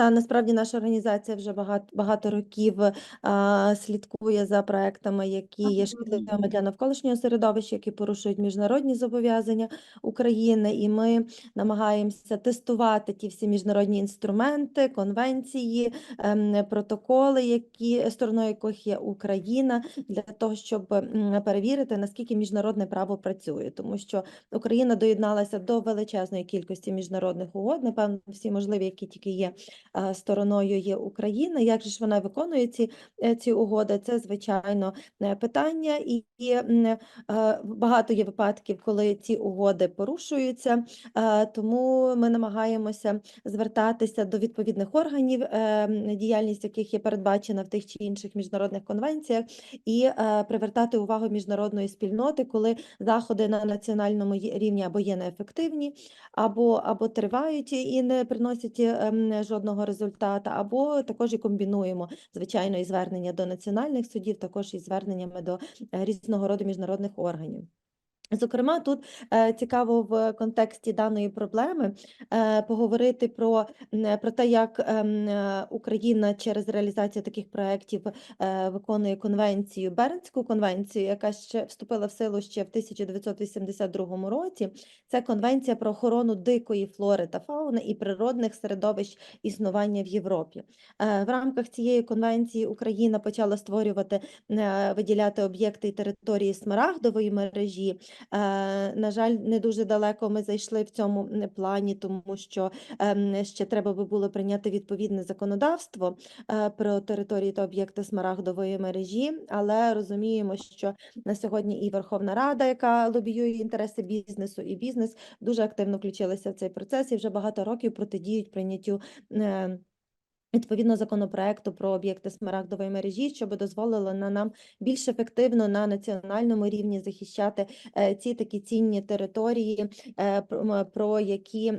та насправді наша організація вже багато багато років а, слідкує за проектами, які є шкідливими для навколишнього середовища, які порушують міжнародні зобов'язання України, і ми намагаємося тестувати ті всі міжнародні інструменти, конвенції, ем, протоколи, які стороною яких є Україна, для того, щоб перевірити наскільки міжнародне право працює, тому що Україна доєдналася до величезної кількості міжнародних угод, напевно, всі можливі, які тільки є стороною є Україна. Як же ж вона виконує ці, е, ці угоди? Це звичайно е, питання, і е, багато є випадків, коли ці угоди порушуються, е, тому ми намагаємося звертатися до відповідних органів, е, діяльність яких є передбачена в тих чи інших міжнародних конвенціях, і е, привертати увагу міжнародної спільноти, коли заходи на національному рівні або є неефективні, або, або тривають і не приносять ем, жодного результату, або також і комбінуємо звичайно і звернення до національних судів, також і зверненнями до е, різного роду міжнародних органів. Зокрема, тут е, цікаво в контексті даної проблеми е, поговорити про, м, про те, як ем, е, Україна через реалізацію таких проєктів е, виконує конвенцію, Бернську конвенцію, яка ще вступила в силу ще в 1982 році. Це конвенція про охорону дикої флори та фауни і природних середовищ існування в Європі. Е, В рамках цієї конвенції Україна почала створювати, е, виділяти об'єкти і території смарагдової мережі. Е, На жаль, не дуже далеко ми зайшли в цьому плані, тому що ем, ще треба би було прийняти відповідне законодавство е, про території та об'єкти смарагдової мережі, але розуміємо, що на сьогодні і Верховна Рада, яка лобіює інтереси бізнесу, і бізнес дуже активно включилися в цей процес і вже багато років протидіють прийняттю. Відповідно законопроекту про об'єкти смарагдової мережі, щоб дозволило на нам більш ефективно на національному рівні захищати е, ці такі цінні території, е, про, які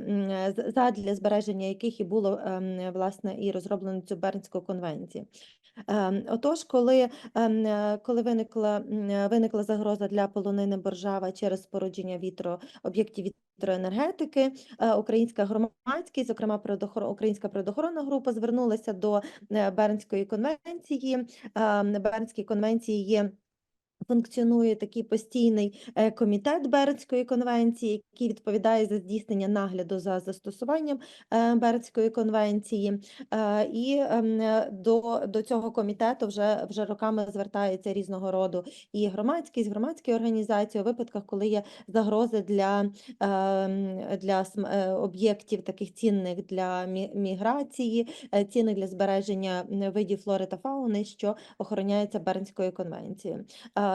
задля збереження яких і було ем, власне і розроблено цю Бернську конвенцію. Ем, Отож, коли, ем, е, коли виникла, виникла загроза для полонини Боржава через спорудження вітро, об'єктів вітроенергетики, українська громадськість, зокрема природохор- Українська природоохоронна група, звернулася до е, Бернської конвенції. Ем, Бернській конвенції є Функціонує такий постійний е, комітет Бернської конвенції, який відповідає за здійснення нагляду за застосуванням е, Бернської конвенції. Е, І ем, до, до цього комітету вже, вже роками звертається різного роду і громадськість, громадські організації у випадках, коли є загрози для, ем, для об'єктів таких цінних для міграції, цінних для збереження видів флори та фауни, що охороняється Бернською конвенцією.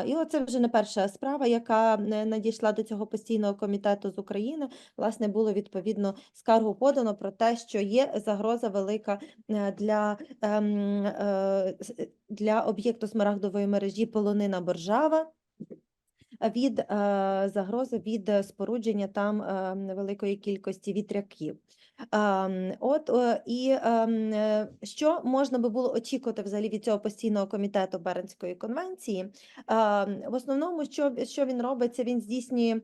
І оце вже не перша справа, яка надійшла до цього постійного комітету з України. Власне, було відповідно скаргу подано про те, що є загроза велика е, для, ем, е, для об'єкту смарагдової мережі полонина Боржава. Від е, загрози від спорудження там е, невеликої кількості вітряків. Ем, От е, і ем, е, що можна би було очікувати взагалі від цього постійного комітету Бернської конвенції? Ем, В основному, що, що він робить, це він здійснює.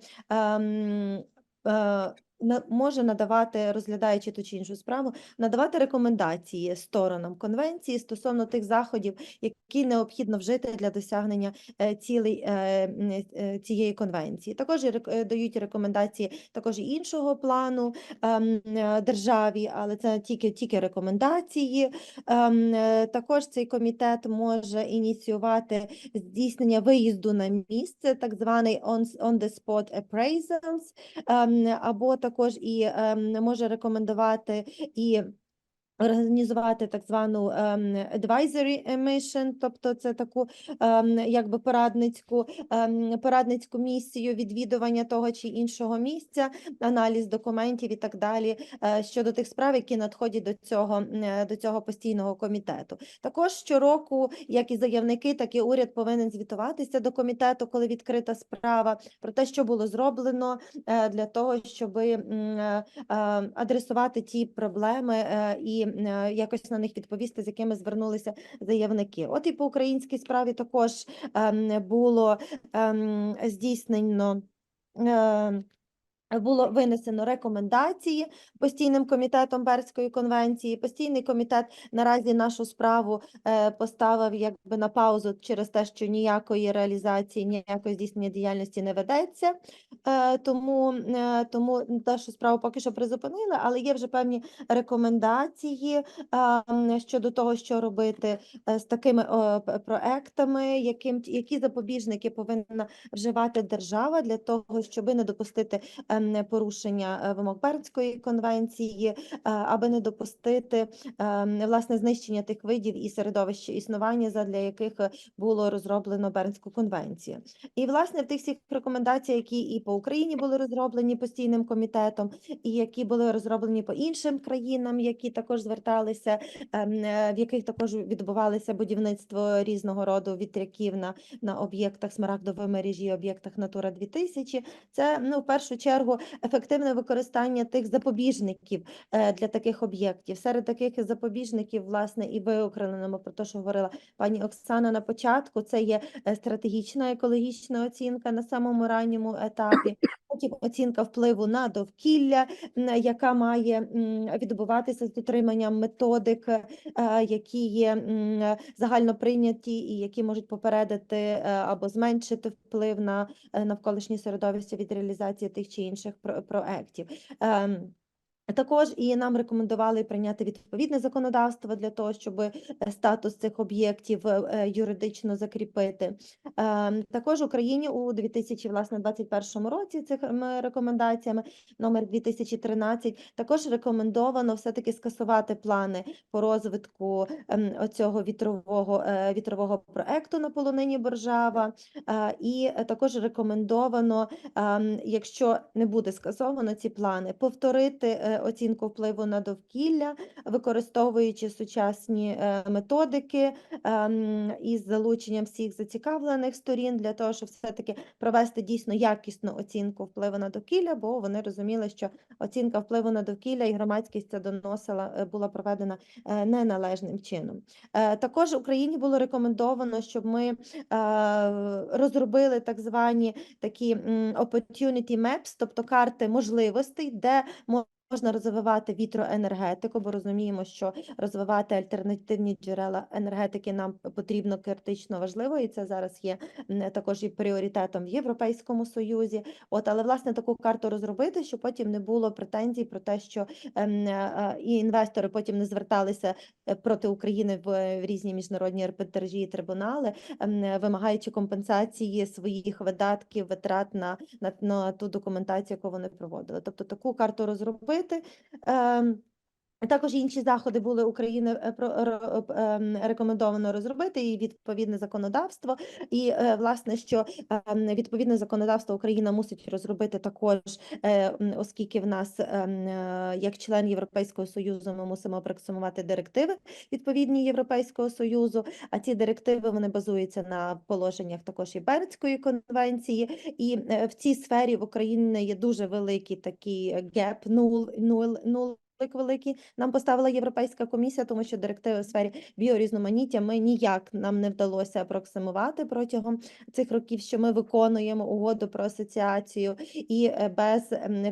Може надавати, розглядаючи ту чи іншу справу, надавати рекомендації сторонам конвенції стосовно тих заходів, які необхідно вжити для досягнення е, цілей е, е, цієї конвенції. Також дають рекомендації також іншого плану ем, державі, але це тільки, тільки рекомендації. Ем, Також цей комітет може ініціювати здійснення виїзду на місце, так званий on, on the spot appraisals, ем, або також і ем, може рекомендувати і Організувати так звану ем, advisory mission, тобто це таку ем, якби порадницьку, ем, порадницьку місію відвідування того чи іншого місця, аналіз документів і так далі е, щодо тих справ, які надходять до цього, е, до цього постійного комітету. Також щороку, як і заявники, так і уряд повинен звітуватися до комітету, коли відкрита справа, про те, що було зроблено е, для того, щоб адресувати ті проблеми і якось на них відповісти, з якими звернулися заявники. От і по українській справі також ем, було ем, здійснено. Було винесено рекомендації постійним комітетом Бернської конвенції. Постійний комітет наразі нашу справу е, поставив якби на паузу через те, що ніякої реалізації, ніякої здійснення діяльності не ведеться. Е, Тому, е, тому нашу справу поки що призупинили, але є вже певні рекомендації щодо того, що робити з такими проектами, яким які запобіжники повинна вживати держава для того, щоб не допустити порушення е, вимог Бернської конвенції, е, аби не допустити ем, власне знищення тих видів і середовищ існування, задля яких е, було розроблено Бернську конвенцію. І власне в тих всіх рекомендаціях, які і по Україні були розроблені постійним комітетом, і які були розроблені по іншим країнам, які також зверталися, ем, е, в яких також відбувалося будівництво різного роду вітряків на, на об'єктах смарагдової мережі, об'єктах Натура 2000, це ну в першу чергу ефективне використання тих запобіжників е, для таких об'єктів. Серед таких запобіжників, власне, і виокремлено про те, що говорила пані Оксана на початку. Це є е, стратегічна екологічна оцінка на самому ранньому етапі. Потім оцінка впливу на довкілля, яка має відбуватися з дотриманням методик, е, які є загально прийняті і які можуть попередити або зменшити вплив на навколишнє середовище від реалізації тих чи інших про- проектів. Також і нам рекомендували прийняти відповідне законодавство для того, щоб е, статус цих об'єктів е, е, юридично закріпити. Ем, Також Україні у 2021 році цими рекомендаціями номер 2013 також рекомендовано все-таки скасувати плани по розвитку ем, оцього вітрового вітрового проекту на полонині Боржава. І також рекомендовано ем, якщо не буде скасовано ці плани, повторити оцінку впливу на довкілля, використовуючи сучасні е, методики ем, із залученням всіх зацікавлених сторін для того, щоб все-таки провести дійсно якісну оцінку впливу на довкілля, бо вони розуміли, що оцінка впливу на довкілля і громадськість це доносила, е, була проведена е, неналежним чином. Також Україні було рекомендовано, щоб ми розробили так звані такі opportunity maps, тобто карти можливостей, де можна розвивати вітроенергетику, бо розуміємо, що розвивати альтернативні джерела енергетики нам потрібно критично важливо, і це зараз є також і пріоритетом в Європейському Союзі. От, але власне таку карту розробити, щоб потім не було претензій про те, що ем, е, і інвестори потім не зверталися е, проти України в, різні міжнародні арбітражі і трибунали, ем, е, вимагаючи компенсації своїх видатків, витрат на, на, на ту документацію, яку вони проводили. Тобто таку карту розробити. Ем, також інші заходи були України е, ем, рекомендовано розробити і відповідне законодавство. І е, власне, що ем, відповідне законодавство Україна мусить розробити також, е, оскільки в нас ем, як член Європейського союзу ми мусимо проксумувати директиви відповідні Європейського союзу. А ці директиви вони базуються на положеннях також і Бернської конвенції. І в цій сфері в Україні є дуже великий такий геп, нуль, нуль, нуль великий нам поставила Європейська комісія, тому що директиви в сфері біорізноманіття ми ніяк нам не вдалося апроксимувати протягом цих років, що ми виконуємо угоду про асоціацію, і е, без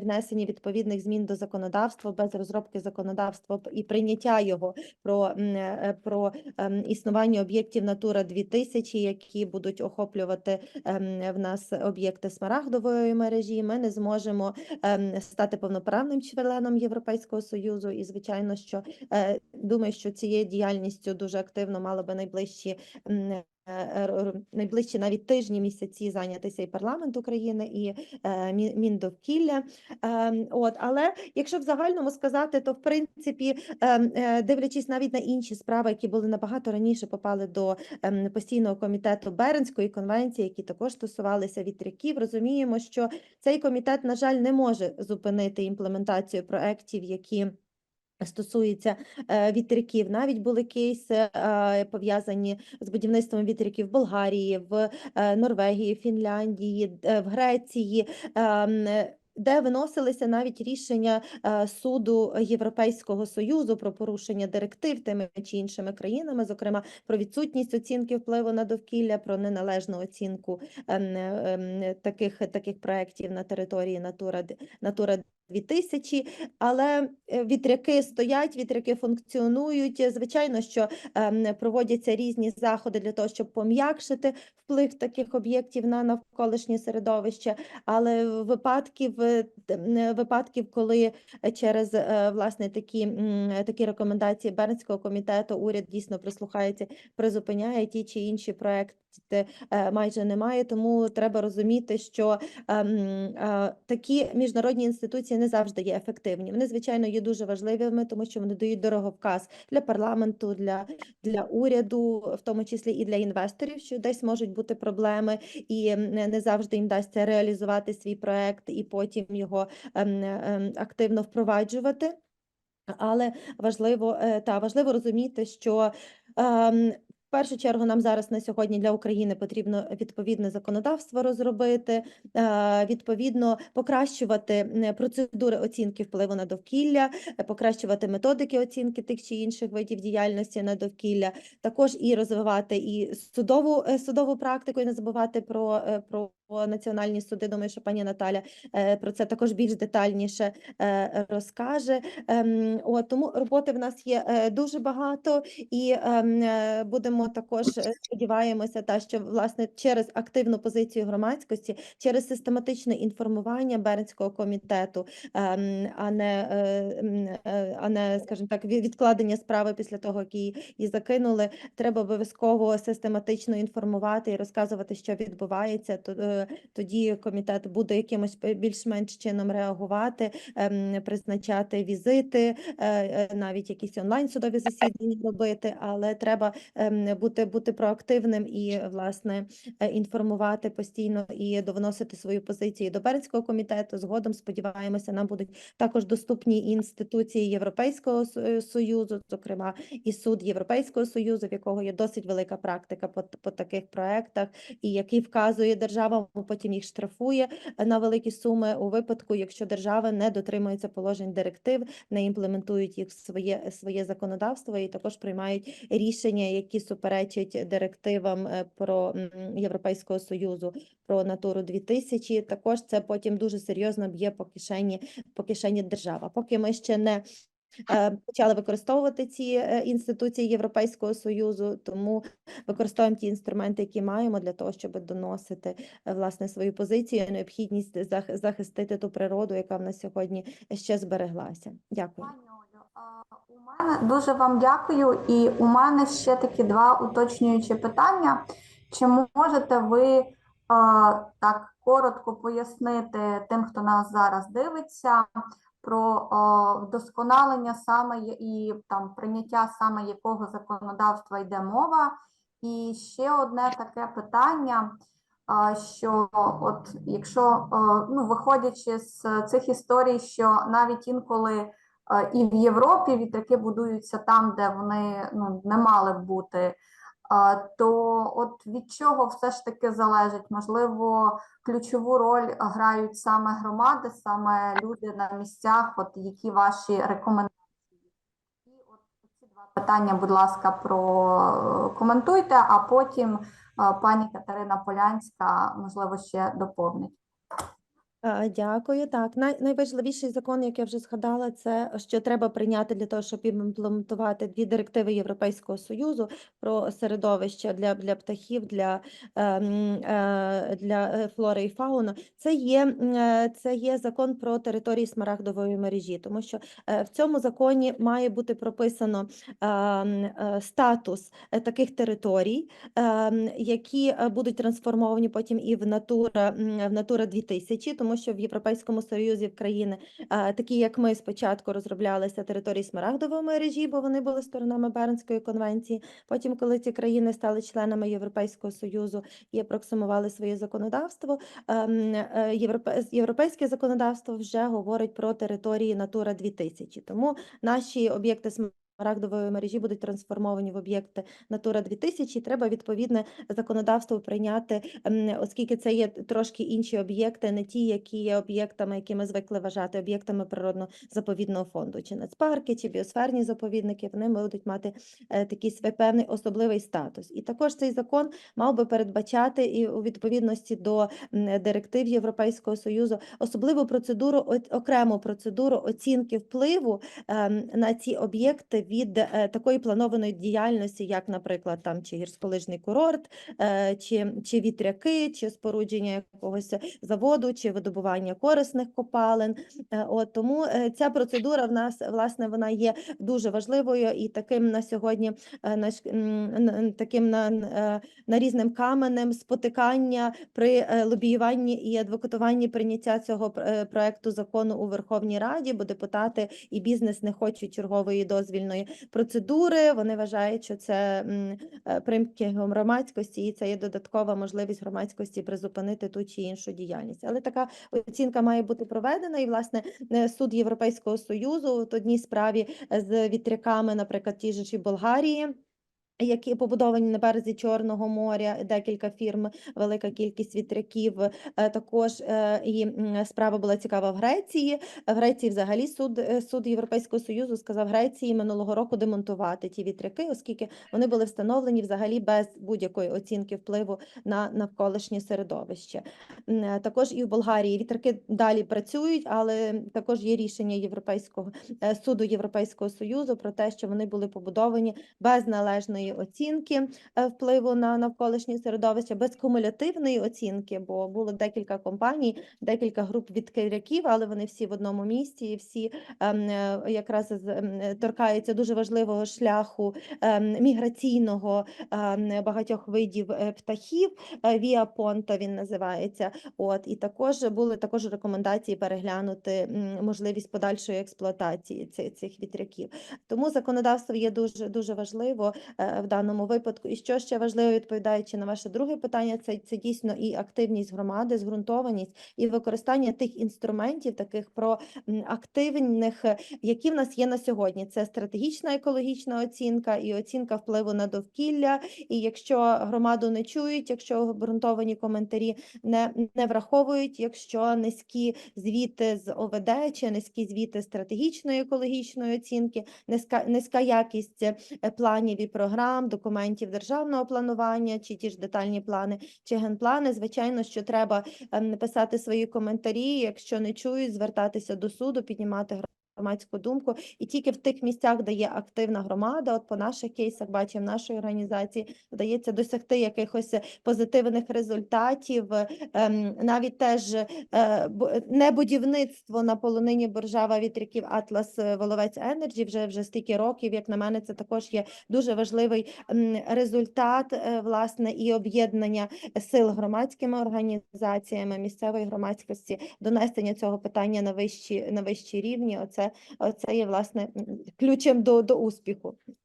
внесення відповідних змін до законодавства, без розробки законодавства і прийняття його про, е, про ем, існування об'єктів Натура 2000, які будуть охоплювати ем, в нас об'єкти смарагдової мережі. Ми не зможемо ем, стати повноправним членом Європейського союзу. І звичайно, що е, думаю, що цією діяльністю дуже активно мало би найближчі. Е, р- Найближчі навіть тижні місяці зайнятися і парламент України, і е, Міндовкілля. Ем, От, але якщо в загальному сказати, то в принципі, ем, е, дивлячись навіть на інші справи, які були набагато раніше попали до ем, постійного комітету Бернської конвенції, які також стосувалися вітряків, розуміємо, що цей комітет, на жаль, не може зупинити імплементацію проєктів, які стосуються е, вітряків. Навіть були кейси е, пов'язані з будівництвом вітряків в Болгарії, в е, Норвегії, Фінляндії, в Греції. Ем, де виносилися навіть рішення суду Європейського союзу про порушення директив тими чи іншими країнами, зокрема про відсутність оцінки впливу на довкілля, про неналежну оцінку ем, ем, таких таких проєктів на території Натура Натура 2000, але е, вітряки стоять, вітряки функціонують. Звичайно, що ем, проводяться різні заходи для того, щоб пом'якшити вплив таких об'єктів на навколишнє середовище, але випадків, е, випадків, коли е, через власне такі, такі рекомендації Бернського комітету уряд дійсно прислухається, призупиняє ті чи інші проекти. Майже немає, тому треба розуміти, що ем, такі міжнародні інституції не завжди є ефективні. Вони, звичайно, є дуже важливими, тому що вони дають дороговказ для парламенту, для, для уряду, в тому числі і для інвесторів, що десь можуть бути проблеми, і не завжди їм вдасться реалізувати свій проект і потім його ем, ем, активно впроваджувати. Але важливо е, та важливо розуміти, що ем, в першу чергу нам зараз на сьогодні для України потрібно відповідне законодавство розробити, е, відповідно покращувати процедури оцінки впливу на довкілля, е, покращувати методики оцінки тих чи інших видів діяльності на довкілля, також і розвивати і судову е, судову практику, і не забувати про, про національні суди. Думаю, що пані Наталя е, про це також більш детальніше е, розкаже. Ем, От, тому роботи в нас є е, дуже багато, і ем, будемо також сподіваємося, та що власне через активну позицію громадськості, через систематичне інформування Бернського комітету, ем, а не а не, скажімо так, відкладення справи після того, як її, її закинули. Треба обов'язково систематично інформувати і розказувати, що відбувається. То тоді комітет буде якимось більш-менш чином реагувати, ем, призначати візити, е, е, навіть якісь онлайн судові засідання робити, але треба ем, бути, бути проактивним і власне е, інформувати постійно і довносити свою позицію до Бернського комітету. Згодом сподіваємося, нам будуть також доступні інституції Європейського союзу, зокрема і суд Європейського союзу, в якого є досить велика практика по, по таких проектах, і який вказує державам, потім їх штрафує е, на великі суми у випадку, якщо держави не дотримуються положень директив, не імплементують їх в своє своє законодавство і також приймають рішення, які суперечать директивам е, про Європейського союзу про натуру 2000. Також це потім дуже серйозно б'є по кишені по кишені держава. Поки ми ще не почали використовувати ці е, інституції Європейського союзу, тому використовуємо ті інструменти, які маємо для того, щоб доносити е, власне свою позицію, і необхідність захистити ту природу, яка в нас сьогодні ще збереглася. Дякую. У мене дуже вам дякую. І у мене ще такі два уточнюючі питання. Чи можете ви а, так коротко пояснити тим, хто нас зараз дивиться, про вдосконалення саме і там прийняття саме якого законодавства йде мова? І ще одне таке питання. Що от якщо ну виходячи з цих історій, що навіть інколи е, і в Європі вітряки будуються там, де вони ну, не мали б бути. Е, То от від чого все ж таки залежить? Можливо, ключову роль грають саме громади, саме люди на місцях. От які ваші рекомендації? І от ці два питання, будь ласка, прокоментуйте, а потім е, пані Катерина Полянська, можливо, ще доповнить. А, Дякую. Так, най, найважливіший закон, як я вже згадала, це що треба прийняти для того, щоб імплементувати дві директиви Європейського союзу про середовище для, для птахів, для, ем, е, для е, флори і фауни. Це є, е, це є закон про території смарагдової мережі, тому що е, в цьому законі має бути прописано ем, е, статус е, таких територій, ем, які е, будуть трансформовані потім і в Натура, м, в Натура 2000, тому що в Європейському Союзі в країни, е, такі як ми, спочатку розроблялися території Смарагдової мережі, бо вони були сторонами Бернської конвенції. Потім, коли ці країни стали членами Європейського Союзу і апроксимували своє законодавство, ем, е, європе- європейське законодавство вже говорить про території Натура 2000. Тому наші об'єкти смарагдової мережі будуть трансформовані в об'єкти Натура 2000, і треба відповідне законодавство прийняти, оскільки це є трошки інші об'єкти, не ті, які є об'єктами, які ми звикли вважати об'єктами природно-заповідного фонду, чи нацпарки, чи біосферні заповідники, вони будуть мати е, такий свій певний особливий статус. І також цей закон мав би передбачати і у відповідності до директив Європейського Союзу особливу процедуру, окрему процедуру оцінки впливу ем, на ці об'єкти від е, такої планованої діяльності, як, наприклад, там чи гірськолижний курорт, е, чи, чи вітряки, чи спорудження якогось заводу, чи видобування корисних копалин. Е, От тому ця процедура в нас власне вона є дуже важливою і таким на сьогодні наш таким на, нарізним каменем спотикання при лобіюванні і адвокатуванні прийняття цього проекту закону у Верховній Раді, бо депутати і бізнес не хочуть чергової дозвільної процедури. Вони вважають, що це е, примки громадськості, і це є додаткова можливість громадськості призупинити ту чи іншу діяльність. Але така оцінка має бути проведена, і власне е, суд Європейського союзу в одній справі е, з вітряками, наприклад, ті ж Болгарії. Які побудовані на березі Чорного моря, декілька фірм, велика кількість вітряків. Е, Також е, і справа була цікава в Греції. В Греції взагалі суд, е, суд Європейського союзу сказав Греції минулого року демонтувати ті вітряки, оскільки вони були встановлені взагалі без будь-якої оцінки впливу на навколишнє середовище. Також і в Болгарії вітряки далі працюють, але також є рішення Європейського суду Європейського союзу про те, що вони були побудовані без належної оцінки е, впливу на навколишнє середовище, без кумулятивної оцінки, бо було декілька компаній, декілька груп відкряків, але вони всі в одному місці, і всі ем, е, якраз ем, торкаються дуже важливого шляху ем, міграційного багатьох видів е, птахів. Віа Понта він називається. От і також були також рекомендації переглянути можливість подальшої експлуатації цих, цих вітряків. Тому законодавство є дуже дуже важливо в даному випадку. І що ще важливо, відповідаючи на ваше друге питання, це, це дійсно і активність громади, зґрунтованість і використання тих інструментів, таких проактивних, які в нас є на сьогодні. Це стратегічна екологічна оцінка і оцінка впливу на довкілля. І якщо громаду не чують, якщо обґрунтовані коментарі не, не враховують, якщо низькі звіти з ОВД чи низькі звіти стратегічної екологічної оцінки, низька, низька якість е, планів і програм, документів державного планування, чи ті ж детальні плани, чи генплани, звичайно, що треба написати писати свої коментарі, якщо не чують, звертатися до суду, піднімати громадську думку, і тільки в тих місцях, де є активна громада, от по наших кейсах бачимо нашої організації, вдається досягти якихось позитивних результатів. Ем, Навіть теж е, не будівництво на полонині Боржава вітряків Атлас Воловець Енерджі вже вже стільки років. Як на мене, це також є дуже важливий результат е, власне і об'єднання сил громадськими організаціями місцевої громадськості, донесення цього питання на вищі на вищі рівні. Оце, оце є власне ключем до, до успіху.